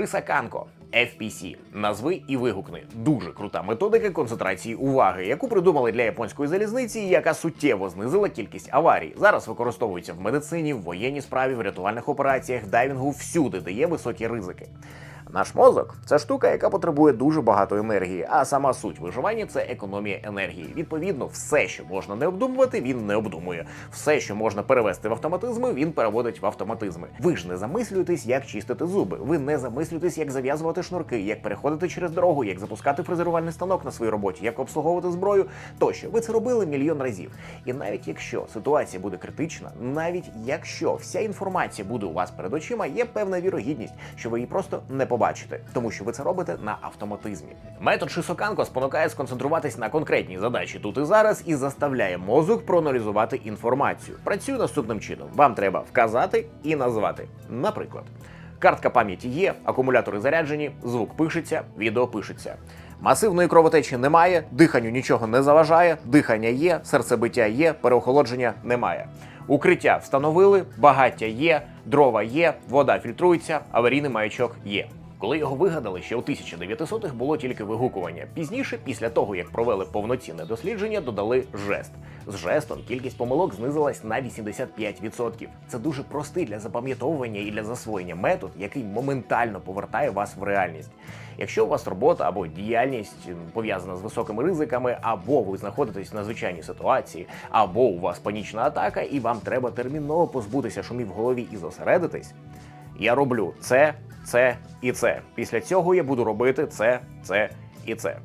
Шисаканко. FPC. Назви і вигукни. Дуже крута методика концентрації уваги, яку придумали для японської залізниці, яка суттєво знизила кількість аварій. Зараз використовується в медицині, в воєнній справі, в рятувальних операціях, дайвінгу, всюди, де є високі ризики. Наш мозок це штука, яка потребує дуже багато енергії, а сама суть виживання це економія енергії. Відповідно, все, що можна не обдумувати, він не обдумує. Все, що можна перевести в автоматизми, він переводить в автоматизми. Ви ж не замислюєтесь, як чистити зуби. Ви не замислюєтесь, як зав'язувати шнурки, як переходити через дорогу, як запускати фрезерувальний станок на своїй роботі, як обслуговувати зброю. Тощо ви це робили мільйон разів. І навіть якщо ситуація буде критична, навіть якщо вся інформація буде у вас перед очима, є певна вірогідність, що ви її просто не побачите, тому що ви це робите на автоматизмі. Метод Шисоканко спонукає сконцентруватись на конкретній задачі тут і зараз і заставляє мозок проаналізувати інформацію. Працює наступним чином: вам треба вказати і назвати. Наприклад. Картка пам'яті є, акумулятори заряджені, звук пишеться, відео пишеться. Масивної кровотечі немає, диханню нічого не заважає, дихання є, серцебиття є, переохолодження немає. Укриття встановили, багаття є, дрова є, вода фільтрується, аварійний маячок є. Коли його вигадали, ще у 1900-х було тільки вигукування. Пізніше, після того як провели повноцінне дослідження, додали жест. З жестом кількість помилок знизилась на 85%. Це дуже простий для запам'ятовування і для засвоєння метод, який моментально повертає вас в реальність. Якщо у вас робота або діяльність пов'язана з високими ризиками, або ви знаходитесь в надзвичайній ситуації, або у вас панічна атака, і вам треба терміново позбутися шумів в голові і зосередитись, я роблю це, це і це. Після цього я буду робити це, це і це.